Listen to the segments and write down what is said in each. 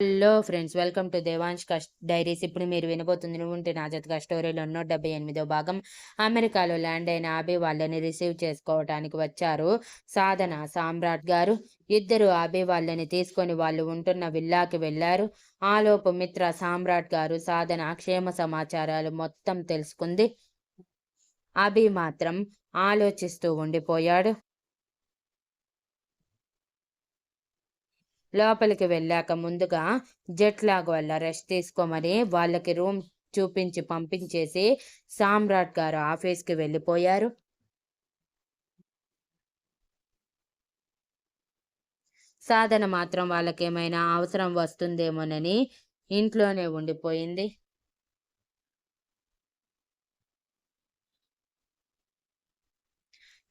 Hello friends welcome to Devansh కష్ట diaries ఇప్పుడు మీరు వినబోతుంది నువ్వు ఉంటే నా జతగా స్టోరీలో నూట డెబ్బై ఎనిమిదో భాగం. అమెరికాలో ల్యాండ్ అయిన ఆబి వాళ్ళని రిసీవ్ చేసుకోవటానికి వచ్చారు. సాధన సామ్రాట్ గారు. ఇద్దరు ఆబి వాళ్ళని తీసుకొని వాళ్ళు ఉంటున్న విల్లాకి వెళ్ళారు. ఆలోపు మిత్ర సామ్రాట్ గారు సాధన క్షేమ సమాచారాలు మొత్తం తెలుసుకుంది. అభి మాత్రం ఆలోచిస్తూ ఉండిపోయాడు. లోపలికి వెళ్ళాక ముందుగా జెట్ లాగ్ వల్ల రెస్ట్ తీసుకోమని వాళ్ళకి రూమ్ చూపించి పంపించేసి సామ్రాట్ గారు ఆఫీస్కి వెళ్ళిపోయారు. సాధన మాత్రం వాళ్ళకి ఏమైనా అవసరం వస్తుందేమోనని ఇంట్లోనే ఉండిపోయింది.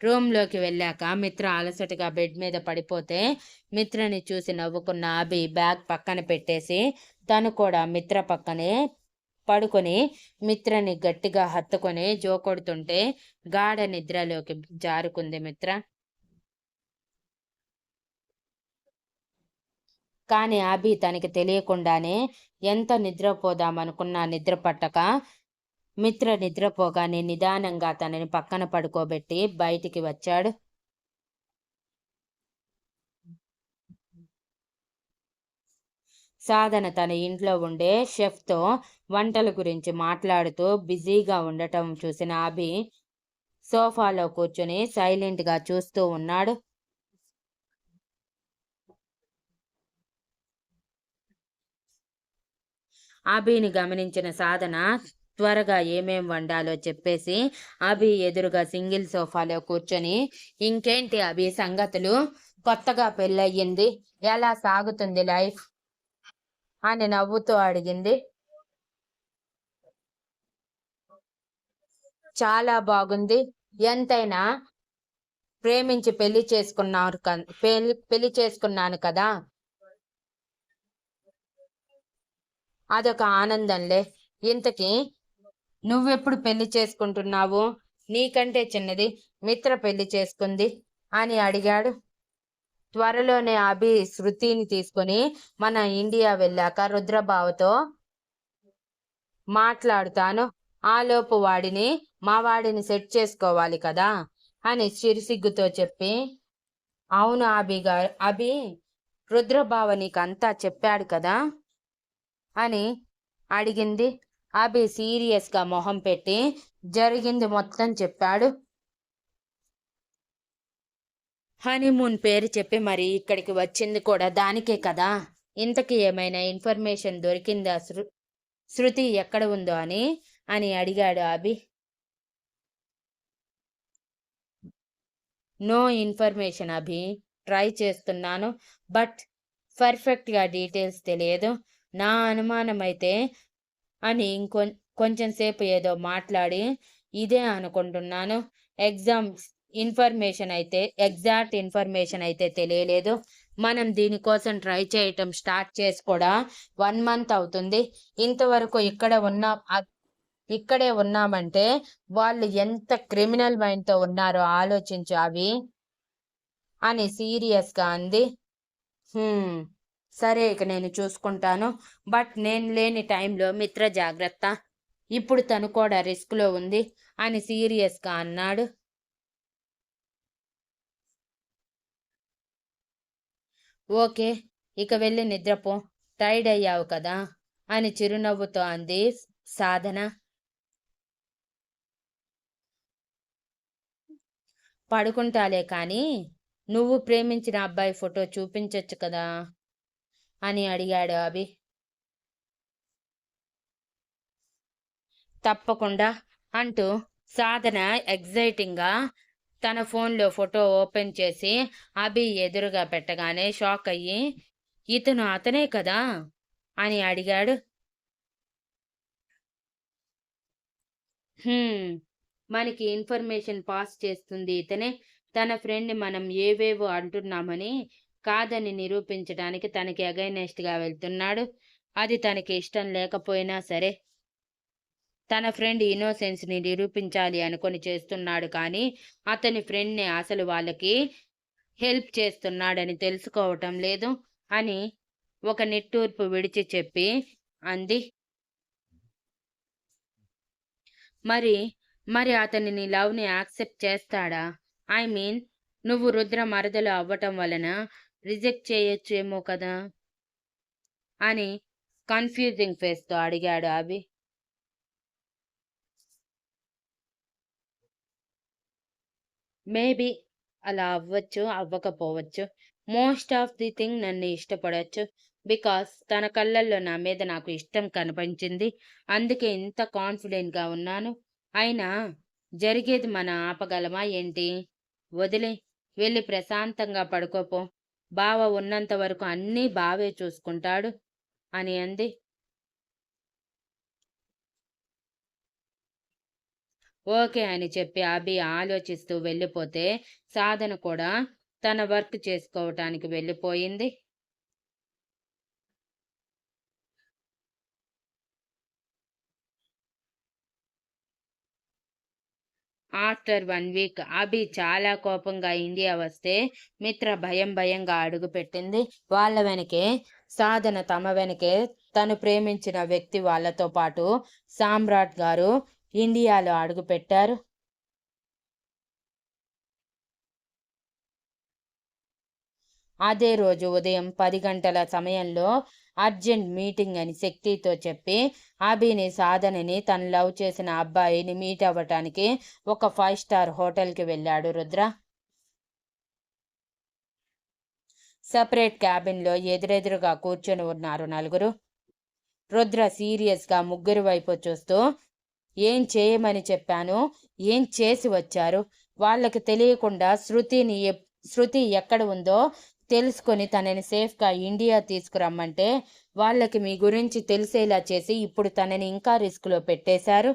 రూమ్లోకి వెళ్ళాక మిత్ర అలసటగా బెడ్ మీద పడిపోతే మిత్రని చూసి నవ్వుకున్న అభి బ్యాగ్ పక్కన పెట్టేసి తను కూడా మిత్ర పక్కనే పడుకొని మిత్రని గట్టిగా హత్తుకొని జోకొడుతుంటే గాఢ నిద్రలోకి జారుకుంది మిత్ర. కానీ అభి తనకి తెలియకుండానే ఎంత నిద్రపోదామనుకున్నా నిద్ర పట్టక మిత్ర నిద్రపోగానే నిదానంగా తనని పక్కన పడుకోబెట్టి బయటికి వచ్చాడు. సాధన తన ఇంట్లో ఉండే షెఫ్తో వంటల గురించి మాట్లాడుతూ బిజీగా ఉండటం చూసిన అభి సోఫాలో కూర్చుని సైలెంట్గా చూస్తూ ఉన్నాడు. అభిని గమనించిన సాధన త్వరగా ఏమేం వండాలో చెప్పేసి అభి ఎదురుగా సింగిల్ సోఫాలో కూర్చొని ఇంకేంటి అభి సంగతులు? కొత్తగా పెళ్ళయ్యింది. ఎలా సాగుతుంది లైఫ్? అని నవ్వుతూ అడిగింది. చాలా బాగుంది. ఎంతైనా ప్రేమించి పెళ్ళి చేసుకున్నారు పెళ్ళి పెళ్ళి చేసుకున్నాను కదా? అదొక ఆనందంలే. ఇంతకీ నువ్వెప్పుడు పెళ్ళి చేసుకుంటున్నావు? నీకంటే చిన్నది మిత్ర పెళ్ళి చేసుకుంది అని అడిగాడు. త్వరలోనే అభి శృతిని తీసుకుని మన ఇండియా వెళ్ళాక రుద్రబావతో మాట్లాడుతాను. ఆలోపు వాడిని మా వాడిని సెట్ చేసుకోవాలి కదా అని చిరుసిగ్గుతో చెప్పి అవును అభి గారు అభి రుద్రబావ నీకంతా చెప్పాడు కదా అని అడిగింది. అభి సీరియస్గా మొహం పెట్టి జరిగింది మొత్తం చెప్పాడు. హనీమూన్ పేరు చెప్పి మరి ఇక్కడికి వచ్చింది కూడా దానికే కదా. ఇంతకీ ఏమైనా ఇన్ఫర్మేషన్ దొరికిందా శృ శృతి ఎక్కడ ఉందో అని అని అడిగాడు Abhi. No information Abhi try చేస్తున్నాను బట్ పర్ఫెక్ట్గా డీటెయిల్స్ తెలియదు. నా అనుమానం అయితే అని ఇంకొ కొంచెం సేపు ఏదో మాట్లాడి ఇదే అనుకుంటున్నాను. ఎగ్జామ్స్ ఇన్ఫర్మేషన్ అయితే ఎగ్జాక్ట్ ఇన్ఫర్మేషన్ అయితే తెలియలేదు. మనం దీనికోసం ట్రై చేయటం స్టార్ట్ చేసి కూడా వన్ మంత్ అవుతుంది. ఇంతవరకు ఇక్కడ ఉన్న ఇక్కడే ఉన్నామంటే వాళ్ళు ఎంత క్రిమినల్ మైండ్తో ఉన్నారో ఆలోచించు అవి అని సీరియస్గా అంది. సరే ఇక నేను చూసుకుంటాను. బట్ నేను లేని టైంలో మిత్ర జాగ్రత్త. ఇప్పుడు తను కూడా రిస్క్లో ఉంది అని సీరియస్గా అన్నాడు. ఓకే ఇక వెళ్ళి నిద్రపో. టైర్డ్ అయ్యావు కదా అని చిరునవ్వుతో అంది సాధన. పడుకుంటాలే కానీ నువ్వు ప్రేమించిన అబ్బాయి ఫోటో చూపించచ్చు కదా. అని అడిగాడు అభి. తప్పకుండా అంటూ సాధన ఎగ్జైటింగ్గా తన ఫోన్లో ఫోటో ఓపెన్ చేసి అభి ఎదురుగా పెట్టగానే షాక్ అయ్యి ఇతను అతనే కదా? అని అడిగాడు. మనకి ఇన్ఫర్మేషన్ పాస్ చేస్తుంది ఇతనే. తన ఫ్రెండ్ మనం ఏవేవో అంటున్నామని కాదని నిరూపించడానికి తనకి అగైనెస్ట్గా వెళ్తున్నాడు. అది తనకి ఇష్టం లేకపోయినా సరే తన ఫ్రెండ్ ఇన్నోసెన్స్ని నిరూపించాలి అనుకొని చేస్తున్నాడు కానీ అతని ఫ్రెండ్ని అసలు వాళ్ళకి హెల్ప్ చేస్తున్నాడని తెలుసుకోవటం లేదు అని ఒక నిట్టూర్పు విడిచి చెప్పి అంది. మరి మరి అతని నీ లవ్ని యాక్సెప్ట్ చేస్తాడా? ఐ మీన్ నువ్వు రుద్ర మరదలు అవ్వటం వలన రిజెక్ట్ చేయొచ్చేమో కదా అని కన్ఫ్యూజింగ్ ఫేస్తో అడిగాడు అభి. మేబీ అలా అవ్వచ్చు అవ్వకపోవచ్చు. మోస్ట్ ఆఫ్ ది థింగ్ నన్ను ఇష్టపడవచ్చు బికాస్ తన కళ్ళల్లో నా మీద నాకు ఇష్టం కనిపించింది. అందుకే ఇంత కాన్ఫిడెంట్గా ఉన్నాను. అయినా జరిగేది మన ఆపగలమా ఏంటి? వదిలే వెళ్ళి ప్రశాంతంగా పడుకోపో. బావ ఉన్నంత వరకు అన్నీ బావే చూసుకుంటాడు అని అంది. ఓకే అని చెప్పి అభి ఆలోచిస్తూ వెళ్ళిపోతే సాధన కూడా తన వర్క్ చేసుకోవటానికి వెళ్ళిపోయింది. ఆఫ్టర్ వన్ వీక్ అభి చాలా కోపంగా ఇండియా వస్తే మిత్ర భయం భయంగా అడుగుపెట్టింది వాళ్ళ వెనకే సాధన తమ వెనకే తను ప్రేమించిన వ్యక్తి వాళ్ళతో పాటు సామ్రాట్ గారు ఇండియాలో అడుగుపెట్టారు అదే రోజు ఉదయం పది గంటల సమయంలో అర్జెంట్ మీటింగ్ అని శక్తితో చెప్పి అభిని సాధనని తను లవ్ చేసిన అబ్బాయిని మీట్ అవ్వటానికి ఒక ఫైవ్ స్టార్ హోటల్కి వెళ్ళాడు రుద్ర. సపరేట్ క్యాబిన్లో ఎదురెదురుగా కూర్చొని ఉన్నారు నలుగురు. రుద్ర సీరియస్గా ముగ్గురు వైపు చూస్తూ ఏం చేయమని చెప్పాను? ఏం చేసి వచ్చారు? వాళ్ళకి తెలియకుండా శృతిని శృతి ఎక్కడ ఉందో తెలుసుకొని తనని సేఫ్గా ఇండియా తీసుకురమ్మంటే వాళ్ళకి మీ గురించి తెలిసేలా చేసి ఇప్పుడు తనని ఇంకా రిస్క్లో పెట్టేశారు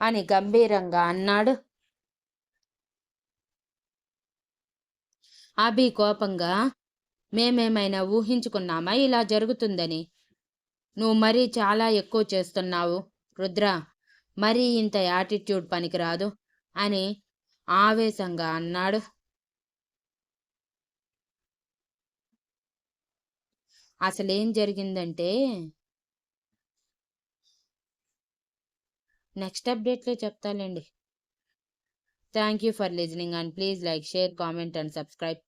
అని గంభీరంగా అన్నాడు. అభి కోపంగా మేమేమైనా ఊహించుకున్నామా? ఇలా జరుగుతుందని. నువ్వు మరీ చాలా ఎక్కువ చేస్తున్నావు రుద్ర. మరీ ఇంత యాటిట్యూడ్ పనికిరాదు అని ఆవేశంగా అన్నాడు. అసలేం జరిగిందంటే నెక్స్ట్ అప్డేట్లో చెప్తాలేండి thank you for listening and please like share comment and subscribe.